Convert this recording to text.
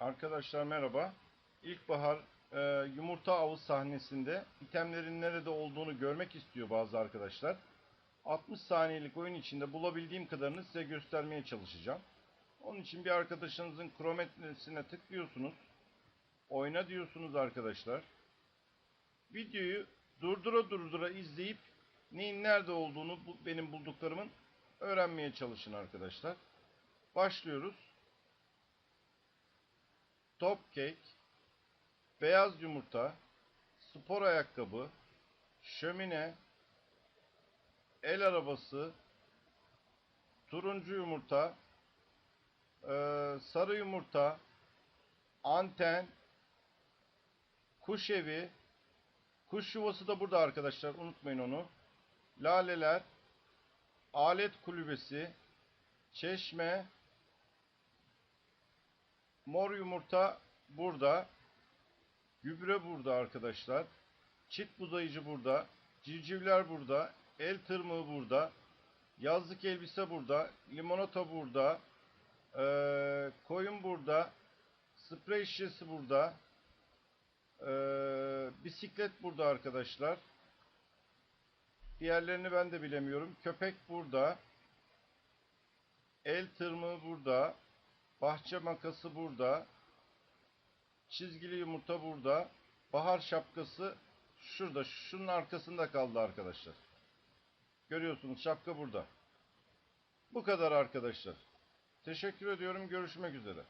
Arkadaşlar merhaba. İlkbahar e, yumurta avı sahnesinde itemlerin nerede olduğunu görmek istiyor bazı arkadaşlar. 60 saniyelik oyun içinde bulabildiğim kadarını size göstermeye çalışacağım. Onun için bir arkadaşınızın krometresine tıklıyorsunuz. Oyna diyorsunuz arkadaşlar. Videoyu durdura durdura izleyip neyin nerede olduğunu benim bulduklarımın öğrenmeye çalışın arkadaşlar. Başlıyoruz. Top cake, beyaz yumurta, spor ayakkabı, şömine, el arabası, turuncu yumurta, eee, sarı yumurta, anten, kuş evi, kuş yuvası da burada arkadaşlar unutmayın onu. Laleler, alet kulübesi, çeşme, Mor yumurta burada. Gübre burada arkadaşlar. Çit buzayıcı burada. Civcivler burada. El tırmığı burada. Yazlık elbise burada. Limonata burada. Ee, koyun burada. Sprey şişesi burada. Ee, bisiklet burada arkadaşlar. Diğerlerini ben de bilemiyorum. Köpek burada. El tırmığı burada. Bahçe makası burada. Çizgili yumurta burada. Bahar şapkası şurada. Şunun arkasında kaldı arkadaşlar. Görüyorsunuz şapka burada. Bu kadar arkadaşlar. Teşekkür ediyorum. Görüşmek üzere.